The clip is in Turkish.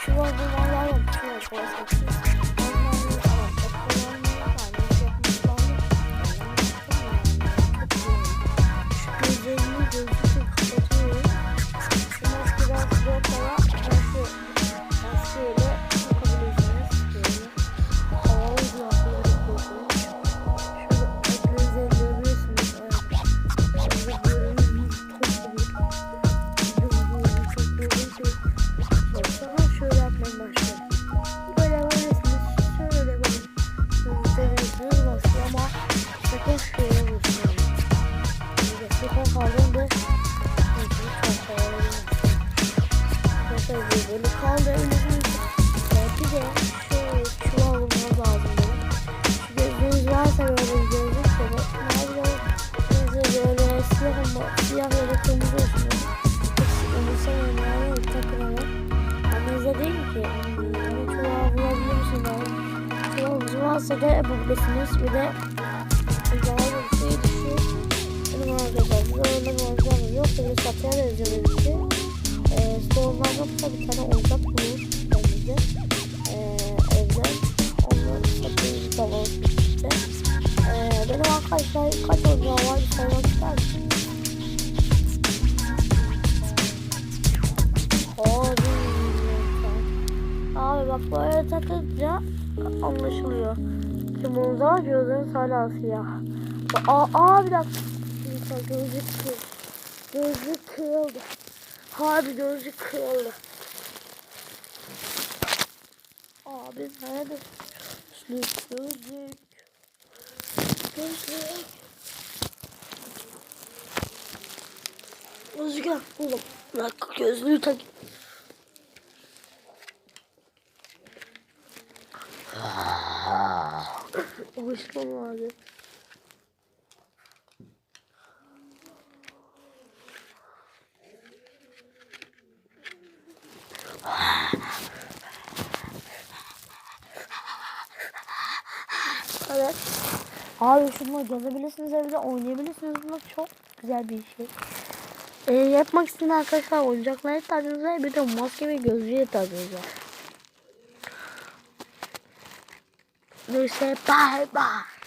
希望大家也可以多一些技 Gösteriyorsunuz. Basıyor ama sakın şuraya vurmayın. Tekrar kaldım da çuvalınız varsa da yapabilirsiniz. Bir de zaman bir şey düşüyor. Benim size oyunda oyuncağım yok. Böyle satıyor da yazıyor bir şey. Ee, Store'dan yoksa bir tane oyuncak bulur elimizde. Ee, evden. Onu satıyoruz tamam. Ee, benim arkadaşlar kaç oyuncağım var bir saymak ister misin? Bak böyle takınca anlaşılıyor. Şimdi o zaman gözleriniz hala siyah. Aa, aa bir dakika. Gözlük kırıldı. Gözlük kırıldı. Harbi gözlük kırıldı. Abi nerede? Gözlük, gözlük. Gözlük. Gözlük oğlum. Dakika gözlüğü tak. Hoşlan abi. Evet. Abi şunu gezebilirsiniz evde oynayabilirsiniz. Bunlar çok güzel bir şey. Ee, yapmak isteyen arkadaşlar oyuncaklara ihtiyacınız var. Bir de maske ve ihtiyacınız var. we say bye bye.